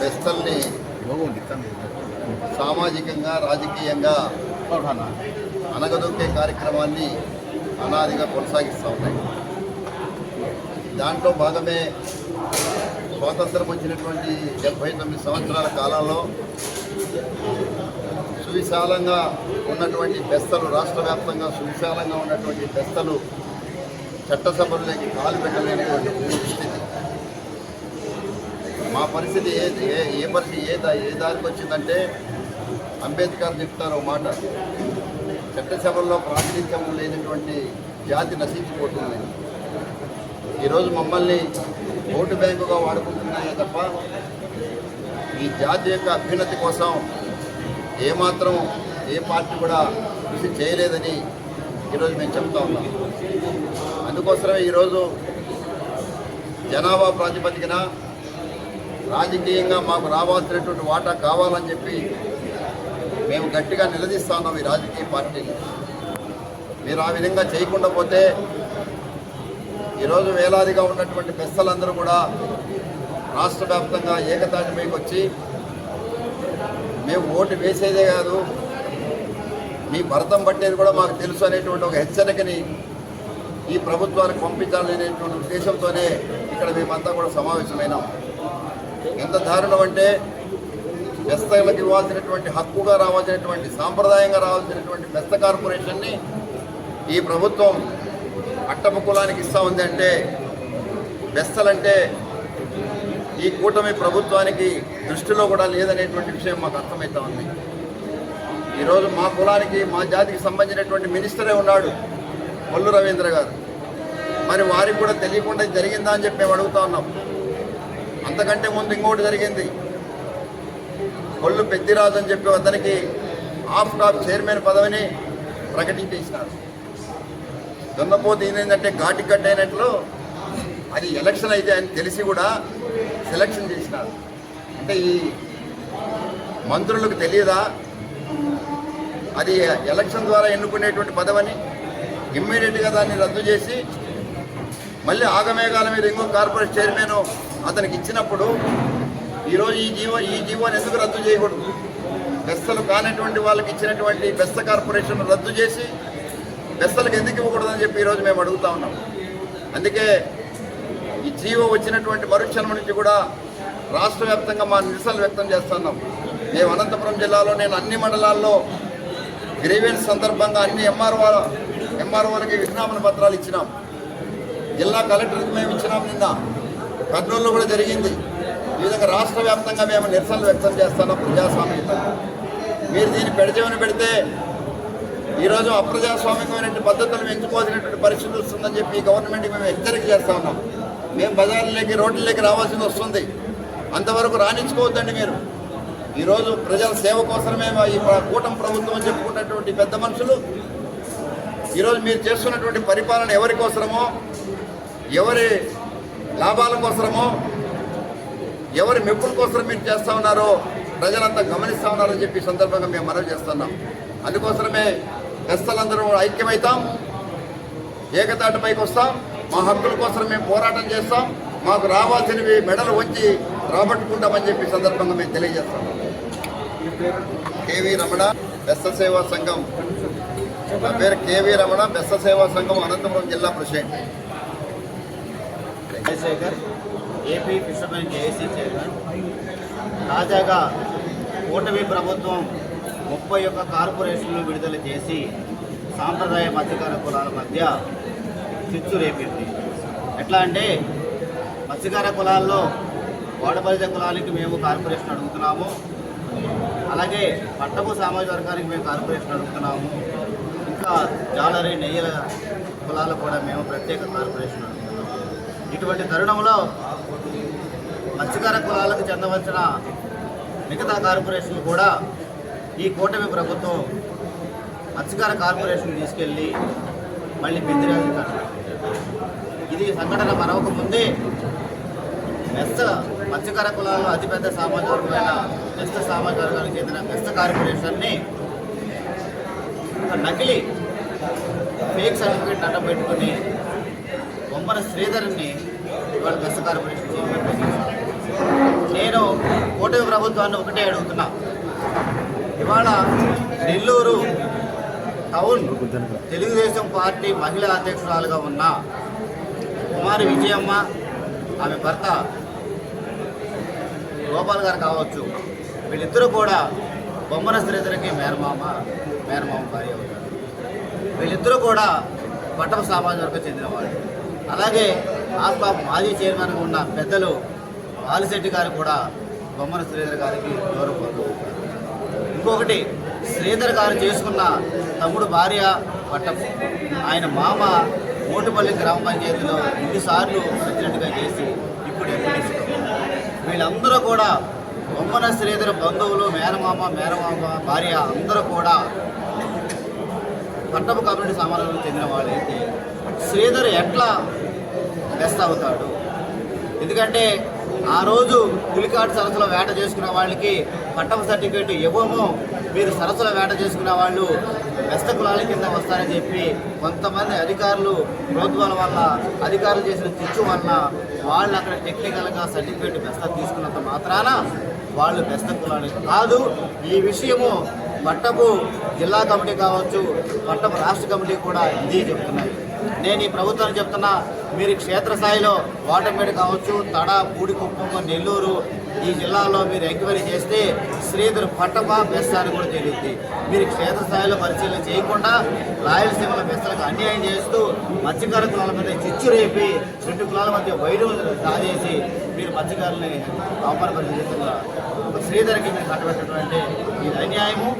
బెస్తల్ని సామాజికంగా రాజకీయంగా అనగదొక్కే కార్యక్రమాన్ని అనాదిగా కొనసాగిస్తూ ఉన్నాయి. దాంట్లో భాగమే స్వాతంత్రం వచ్చినటువంటి డెబ్బై తొమ్మిది సంవత్సరాల కాలంలో సువిశాలంగా ఉన్నటువంటి బెస్తలు రాష్ట్ర వ్యాప్తంగా సువిశాలంగా ఉన్నటువంటి బెస్తలు చట్టసభల్లోకి కాలు పెట్టలేనటువంటి స్థితి మా పరిస్థితి ఏ ఏ ఏ పరిస్థితి ఏ దా ఏ దారికి వచ్చిందంటే అంబేద్కర్ చెప్తారు మాట. చట్టసభల్లో ప్రాతినిధ్యం లేనటువంటి జాతి నశించిపోతుంది. ఈరోజు మమ్మల్ని ఓటు బ్యాంకుగా వాడుకుంటున్నాయే తప్ప ఈ జాతి యొక్క అభ్యున్నతి కోసం ఏమాత్రం ఏ పార్టీ కూడా కృషి చేయలేదని ఈరోజు మేము చెప్తా ఉన్నాం. అందుకోసమే ఈరోజు జనాభా ప్రాతిపదికన రాజకీయంగా మాకు రావాల్సినటువంటి వాటా కావాలని చెప్పి మేము గట్టిగా నిలదీస్తా ఉన్నాం ఈ రాజకీయ పార్టీని. మీరు ఆ విధంగా చేయకుండా పోతే ఈరోజు వేలాదిగా ఉన్నటువంటి పెద్దలందరూ కూడా రాష్ట్ర వ్యాప్తంగా ఏకతాటిపైకి వచ్చి మేము ఓటు వేసేదే కాదు మీ భరతం పట్టేది కూడా మాకు తెలుసు అనేటువంటి ఒక హెచ్చరికని ఈ ప్రభుత్వానికి పంపించాలనేటువంటి ఉద్దేశంతోనే ఇక్కడ మేమంతా కూడా సమావేశమైనాం. ఎంత దారుణం అంటే బెస్తలకు ఇవ్వాల్సినటువంటి హక్కుగా రావాల్సినటువంటి సాంప్రదాయంగా రావాల్సినటువంటి బెస్త కార్పొరేషన్ని ఈ ప్రభుత్వం అట్టమ కులానికి ఇస్తా ఉంది అంటే బెస్తలంటే ఈ కూటమి ప్రభుత్వానికి దృష్టిలో కూడా లేదనేటువంటి విషయం మాకు అర్థమవుతా ఉంది. ఈరోజు మా కులానికి మా జాతికి సంబంధించినటువంటి మినిస్టరే ఉన్నాడు కొల్లు రవీంద్ర గారు. మరి వారికి కూడా తెలియకుండా జరిగిందా అని చెప్పి మేము అడుగుతా ఉన్నాం. అంతకంటే ముందు ఇంకోటి జరిగింది. కొల్లు పెద్దిరాజు అని చెప్పి అతనికి ఆఫ్ టాప్ చైర్మన్ పదవిని ప్రకటించేసినారు. దున్నపోతు ఏంటంటే ఘాటి కట్ అయినట్లు అది ఎలక్షన్ అయితే అని తెలిసి కూడా సెలక్షన్ చేసినారు. అంటే ఈ మంత్రులకు తెలియదా? అది ఎలక్షన్ ద్వారా ఎన్నుకునేటువంటి పదవని ఇమ్మీడియట్గా దాన్ని రద్దు చేసి మళ్ళీ ఆగమేఘాల మీద ఇంకో కార్పొరేట్ చైర్మన్ అతనికి ఇచ్చినప్పుడు ఈరోజు ఈ జీవో ఈ జీవోని ఎందుకు రద్దు చేయకూడదు? బెస్తలు కానటువంటి వాళ్ళకి ఇచ్చినటువంటి బెస్త కార్పొరేషన్ రద్దు చేసి బెస్తలకు ఎందుకు ఇవ్వకూడదని చెప్పి ఈరోజు మేము అడుగుతా ఉన్నాం. అందుకే ఈ జీవో వచ్చినటువంటి మరుక్షణం నుంచి కూడా రాష్ట్ర వ్యాప్తంగా మా నిరసనలు వ్యక్తం చేస్తున్నాం మేము అనంతపురం జిల్లాలో నేను అన్ని మండలాల్లో గ్రీవెన్స్ సందర్భంగా అన్ని ఎంఆర్ఓ ఎంఆర్ఓలకి విజ్ఞాపన పత్రాలు ఇచ్చినాం. జిల్లా కలెక్టర్కి మేము ఇచ్చినాం నిన్న. కర్నూలులో కూడా జరిగింది. ఈ విధంగా రాష్ట్ర వ్యాప్తంగా మేము నిరసనలు వ్యక్తం చేస్తున్నాం ప్రజాస్వామ్యంగా మీరు దీన్ని పెడచేమని పెడితే ఈరోజు అప్రజాస్వామికమైనటువంటి పద్ధతులు ఎంచుకోవాల్సినటువంటి పరిస్థితి వస్తుందని చెప్పి గవర్నమెంట్కి మేము హెచ్చరిక చేస్తా ఉన్నాం. మేము బజార్లకి రోడ్లకి రావాల్సి వస్తుంది. అంతవరకు రాణించుకోవద్దండి మీరు. ఈరోజు ప్రజల సేవ కోసమే ఈ కూటం కూటమి ప్రభుత్వం అని చెప్పుకున్నటువంటి పెద్ద మనుషులు. ఈరోజు మీరు చేస్తున్నటువంటి పరిపాలన ఎవరి కోసమో ఎవరి లాభాల కోసమో ఎవరి మెప్పుల కోసం మీరు చేస్తా ఉన్నారో ప్రజలంతా గమనిస్తా ఉన్నారని చెప్పి సందర్భంగా మేము మనవి చేస్తున్నాం. అందుకోసమే గస్తలందరూ ఐక్యమవుతాం ఏకతాటిపైకి వస్తాం మా హక్కుల కోసం మేము పోరాటం చేస్తాం మాకు రావాల్సినవి మెడలు వంచి రాబట్టుకుంటామని చెప్పి సందర్భంగా మేము తెలియజేస్తాం. కేవీ రమణ బెస్త సేవా సంఘం. నా పేరు కేవీ రమణ బెస్త సేవా సంఘం అనంతపురం జిల్లా president. Chandrashekar AP fishermen JAC chairman. తాజాగా కూటమి ప్రభుత్వం ముప్పై ఒక్క కార్పొరేషన్లు విడుదల చేసి సాంప్రదాయ మత్స్యకార కులాల మధ్య చిచ్చు రేపింది. ఎట్లా అంటే మత్స్యకార కులాల్లో వాడబలిత కులానికి మేము కార్పొరేషన్ అడుగుతున్నాము. అలాగే పట్టపు సామాజిక వర్గానికి మేము కార్పొరేషన్ అడుగుతున్నాము. ఇంకా జాలరీ నెయ్యల కులాలకు కూడా మేము ప్రత్యేక కార్పొరేషన్ అడుగుతున్నాము. ఇటువంటి తరుణంలో మత్స్యకార కులాలకు చెందవలసిన మిగతా కార్పొరేషన్లు కూడా ఈ కూటమి ప్రభుత్వం మత్స్యకార కార్పొరేషన్ తీసుకెళ్ళి మళ్ళీ పెద్దిరాజు ఇది సంఘటన మరొక ముందే మత్స్యకార కులాల్లో అతిపెద్ద సామాజిక వర్గమైన బెస్త సామాజిక వర్గానికి చెందిన బెస్త కార్పొరేషన్ని నకిలీ ఫేక్ సర్టిఫికేట్ అడ్డం పెట్టుకుని బొమ్మన శ్రీధర్ని ఇవాళ బెస్త కార్పొరేషన్ చైర్మన్ నేను కూటమి ప్రభుత్వాన్ని ఒకటే అడుగుతున్నా. ఇవాళ నెల్లూరు టౌన్ తెలుగుదేశం పార్టీ మహిళా అధ్యక్షురాలుగా ఉన్న కుమారి విజయమ్మ ఆమె భర్త గోపాల్ గారు కావచ్చు వీళ్ళిద్దరూ కూడా బొమ్మన శ్రీధర్కి మేనమామ మేనమామ భార్య అవుతారు. వీళ్ళిద్దరూ కూడా పట్టణ సామాజిక వర్గం చెందిన వాళ్ళు. అలాగే ఆస్పా మాజీ చైర్మన్గా ఉన్న పెద్దలు బాలిశెట్టి గారు కూడా బొమ్మన శ్రీధర్ గారికి గౌరవ ఇంకొకటి శ్రీధర్ గారు చేసుకున్న తమ్ముడు భార్య పట్టం. ఆయన మామ మోటుపల్లి గ్రామ పంచాయతీలో ఎన్నిసార్లు ప్రెసిడెంట్గా చేసి ఇప్పుడు ఎంపీటీసీగా వీళ్ళందరూ కూడా బొమ్మన శ్రీధర్ బంధువులు మేనమామ మేనమామ భార్య అందరూ కూడా పట్టపు కమ్యూనిటీ సమాజంలో చెందిన వాళ్ళైతే శ్రీధర్ ఎట్లా బెస్ట్ అవుతాడు ఎందుకంటే ఆ రోజు పులికాటు సరస్సులో వేట చేసుకున్న వాళ్ళకి పట్టం సర్టిఫికేట్ ఇవ్వము. మీరు సరస్సులో వేట చేసుకున్న వాళ్ళు బెస్త కులాల కింద వస్తారని చెప్పి కొంతమంది అధికారులు ప్రభుత్వాల వల్ల అధికారులు చేసిన చిచ్చు వల్ల వాళ్ళు అక్కడ టెక్నికల్గా సర్టిఫికేట్ బెస్త తీసుకున్నంత మాత్రాన వాళ్ళు బెస్త కులానికి కాదు. ఈ విషయము పట్టపు జిల్లా కమిటీ కావచ్చు పట్టపు రాష్ట్ర కమిటీ కూడా ఇదే చెప్తున్నాయి. నేను ఈ ప్రభుత్వాన్ని చెప్తున్నా మీరు క్షేత్రస్థాయిలో వాటంపేట కావచ్చు తడ పూడికుప్పం నెల్లూరు ఈ జిల్లాలో మీరు ఎంక్వైరీ చేస్తే శ్రీధర్ పట్టమా బెస్త అని కూడా తెలియద్ది. మీరు క్షేత్రస్థాయిలో పరిశీలన చేయకుండా రాయలసీమల బెస్తలకు అన్యాయం చేస్తూ మత్స్యకార కులాల మీద చిచ్చు రేపి రెండు కులాల మధ్య వైరు దాచేసి మీరు మత్స్యకారుల్ని అవమానపరిచేస్తున్న ఒక శ్రీధర్కి మీరు కట్టబెట్టడం అంటే ఇది అన్యాయము.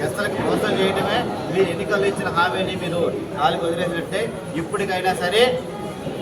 బెస్తలకు మోసం చేయడమే మీరు ఎన్నికల్లో ఇచ్చిన హామీని మీరు నాలుగు వదిలేసినట్టే ఇప్పటికైనా సరే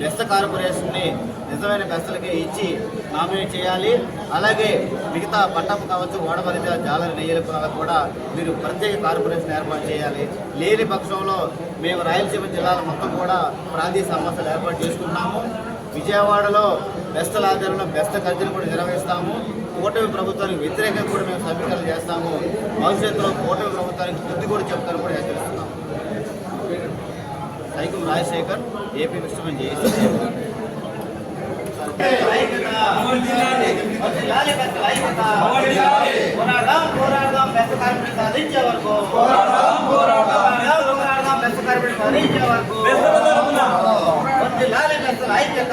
బెస్త కార్పొరేషన్ని నిజమైన బెస్తలకి ఇచ్చి నామినేట్ చేయాలి. అలాగే మిగతా పట్టం కావచ్చు ఓడబలిత జాలర నెయ్యల కూడా మీరు ప్రత్యేక కార్పొరేషన్ ఏర్పాటు చేయాలి. లేని పక్షంలో మేము రాయలసీమ జిల్లాల మొత్తం కూడా ప్రాంతీయ సమస్యలు ఏర్పాటు చేసుకున్నాము విజయవాడలో బెస్తల ఆధ్వర్యంలో బెస్త ఖర్చులు కూడా నిర్వహిస్తాము. కూటమి ప్రభుత్వానికి వ్యతిరేకంగా కూడా మేము సమీకరణ చేస్తాము. భవిష్యత్తులో కూటమి ప్రభుత్వానికి బుద్ధి కూడా చెప్తాను కూడా హెచ్చరిస్తున్నాము సైకం రాజశేఖర్ ఏపీ విశ్వమని చేసి పోరాడదాం పోరాడదాం. బెస్త కార్మికులు సాధించే వరకు పోరాడదాం పోరాడదాం బెస్త కార్మికులు సాధించే వరకు ఐక్యత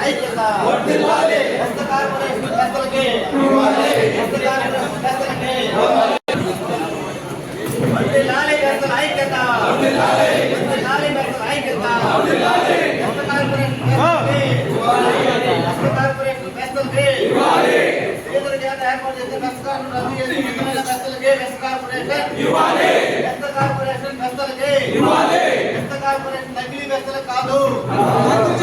సిగ్గు సిగ్గు బెస్త యాత్రలకి బెస్త కార్మికులు కట్టుకున్న ప్రభుత్వ నిర్ణయం సిగ్గు సిగ్గు సిగ్గు సిగ్గు బెస్త యాత్రలకి బెస్త కార్మికులు కట్టుకున్న నిర్ణయం సిగ్గు సిగ్గు మరి సిగ్గు వర్ధిల్లాలి మత్స్యకారుల ఐక్యత వర్ధిల్లాలి వర్ధిల్లాలి బెస్తల ఐక్యత వర్ధిల్లాలి బెస్త కార్పొరేషన్ బెస్తలకి బెస్త కార్పొరేషన్ బెస్తలకి వర్ధిల్లాలి బెస్తల ఐక్యత వర్ధిల్లాలి వర్ధిల్లాలి బెస్తల ఐక్యత వర్ధిల్లాలి బెస్త కార్పొరేషన్ బెస్తలకి బెస్త కార్పొరేషన్ బెస్తలకి పేదల చేత ఏర్పాటు చేసిన బెస్త కార్పొరేషన్ రద్దు చేసి నిజమైన బెస్తలకి బెస్త కార్పొరేషన్ బెస్త కార్పొరేషన్ బెస్తలకి బెస్త కార్పొరేషన్ నకిలీ బెస్తలు కాదు బెస్త